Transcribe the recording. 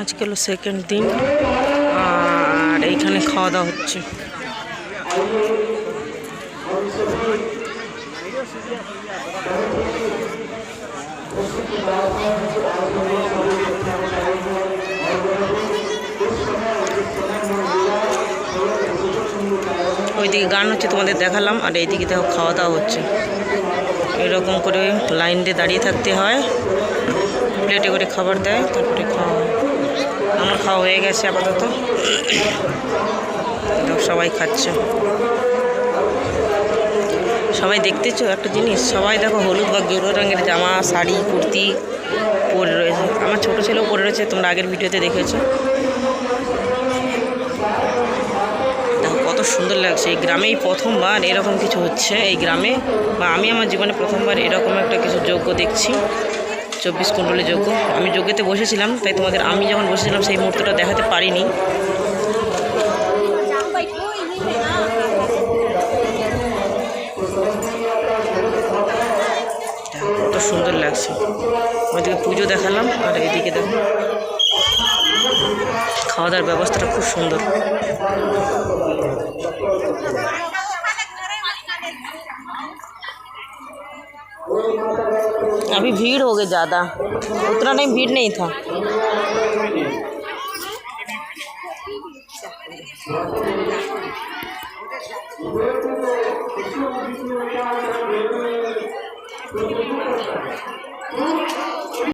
আজকে হলো সেকেন্ড দিন, আর এইখানে খাওয়া দাওয়া হচ্ছে। ওইদিকে গান হচ্ছে, তোমাদের দেখালাম, আর এইদিকে দেখো খাওয়া দাওয়া হচ্ছে। এরকম করে লাইন দিয়ে দাঁড়িয়ে থাকতে হয় প্লেটে করে খাবার দেয়, তারপরে খাওয়া হয়। আমার খাওয়া হয়ে গেছে আপাতত। সবাই খাচ্ছে। সবাই দেখতেছো একটা জিনিস? সবাই দেখো হলুদ বা গেরুয়া রঙের জামা, শাড়ি, কুর্তি পরে রয়েছে। আমার ছোটো ছেলেও পরে রয়েছে, তোমরা আগের ভিডিওতে দেখেছ। দেখো কত সুন্দর লাগছে। এই গ্রামেই প্রথমবার এরকম কিছু হচ্ছে। এই গ্রামে বা আমি আমার জীবনে প্রথমবার এরকম একটা কিছু যোগ্য দেখছি। চব্বিশ কুণ্ডলী যোগ্য আমি যোগ্যতে বসেছিলাম, তাই তোমাদের আমি যখন বসেছিলাম, সেই মুহূর্তটা দেখাতে পারিনি। কত সুন্দর লাগছে। ওইদিকে পুজো দেখালাম, আর এদিকে দেখো। খাওয়া দাওয়ার ব্যবস্থাটা খুব সুন্দর। अभी भीड़ हो गई ज़्यादा। उतना नहीं भीड़ नहीं था।